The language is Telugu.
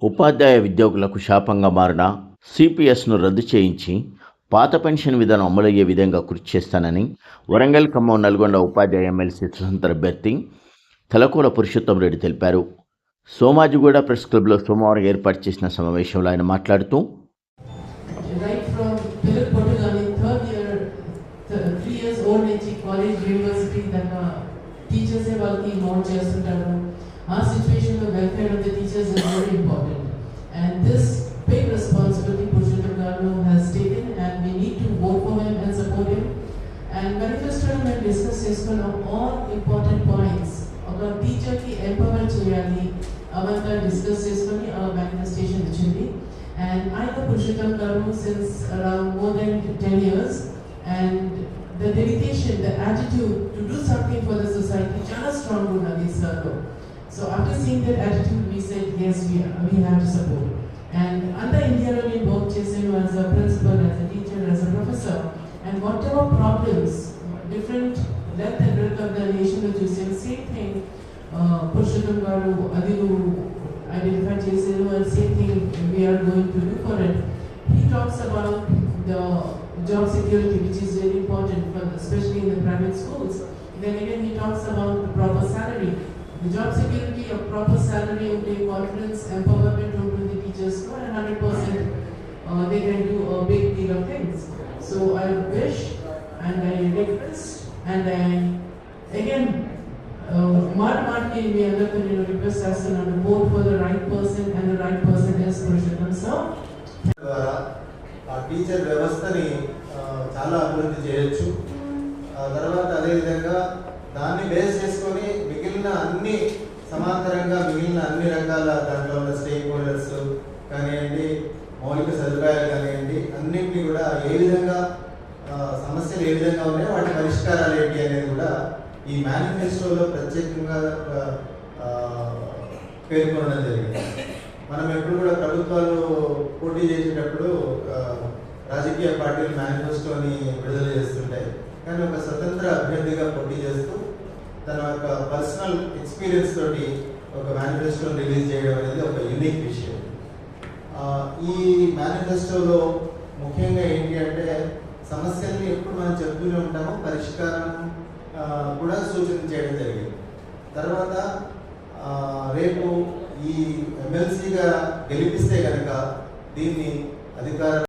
ఉపాధ్యాయ ఉద్యోగులకు శాపంగా మారిన సిపిఎస్ను రద్దు చేయించి పాత పెన్షన్ విధానం అమలయ్యే విధంగా కృషి చేస్తానని వరంగల్ ఖమ్మం నల్గొండ ఉపాధ్యాయ ఎమ్మెల్సీ స్వతంత్ర అభ్యర్థి తలకూల పురుషోత్తం రెడ్డి తెలిపారు. సోమాజిగూడ ప్రెస్ క్లబ్లో సోమవారం ఏర్పాటు చేసిన సమావేశంలో ఆయన మాట్లాడుతూ right from అండ్ మేనిఫెస్టోలో మేము డిస్కస్ చేసుకున్నాం ఆల్ ఇంపార్టెంట్ పాయింట్స్ ఒక టీచర్కి ఎంపవర్మెంట్ చేయాలి అవంతా డిస్కస్ చేసుకొని ఆ మేనిఫెస్టేషన్ ఇచ్చింది And I know Purushottam Garu since around more than 10 years and the dedication, the attitude to do something for the society, chala strong ఉన్నది sir లో. So after seeing that attitude, we said, yes, we, we have to support. And under India, we work చేసాను as a principal, And whatever problems, different length and breadth of the nation లో చూసాం, same thing, uh, Purushottam Garu, Adilu, identify చేసారు and same thing we are going to do for it. He talks about the job security which is very important for especially in the private schools. Then again he talks about the proper salary. The job security of proper salary ఉంటే confidence, empowerment ఉంటుంది teachers లో and hundred percent uh, they can do a big deal of things. So I wish and again request and మాట మాటకి మీ అందరితో నేను రిక్వెస్ట్ చేస్తున్నాను both for the right person and the right person is Purushottam sir ఆ టీచర్ వ్యవస్థని చాలా అభివృద్ధి చేయొచ్చు. ఆ తర్వాత అదేవిధంగా దాన్ని బేస్ చేసుకొని మిగిలిన అన్ని సమాంతరంగా మిగిలిన అన్ని రకాల దాంట్లో ఉన్న స్టేక్ హోల్డర్స్ కానివ్వండి మౌలిక సదుపాయాలు కానివ్వండి అన్నింటినీ కూడా ఏ విధంగా సమస్యలు ఏ విధంగా ఉన్నాయో వాటి పరిష్కారాలు ఏంటి అనేది కూడా ఈ మేనిఫెస్టోలో ప్రత్యేకంగా పేర్కొనడం జరిగింది. మనం ఎప్పుడు కూడా ప్రభుత్వాలు పోటీ చేసేటప్పుడు రాజకీయ పార్టీలు మేనిఫెస్టోని విడుదల చేస్తుంటాయి. కానీ ఒక స్వతంత్ర అభ్యర్థిగా పోటీ చేస్తూ తన యొక్క పర్సనల్ ఎక్స్పీరియన్స్ తోటి ఒక మేనిఫెస్టోని రిలీజ్ చేయడం అనేది ఒక యూనిక్ విషయం. ఈ మేనిఫెస్టోలో ముఖ్యంగా ఏంటి అంటే సమస్యల్ని ఎప్పుడు మనం చెప్తూనే ఉంటామో పరిష్కారం కూడా సూచన చేయడం జరిగింది. తర్వాత రేపు ఈ ఎమ్మెల్సీగా గెలిపిస్తే కనుక దీన్ని అధికార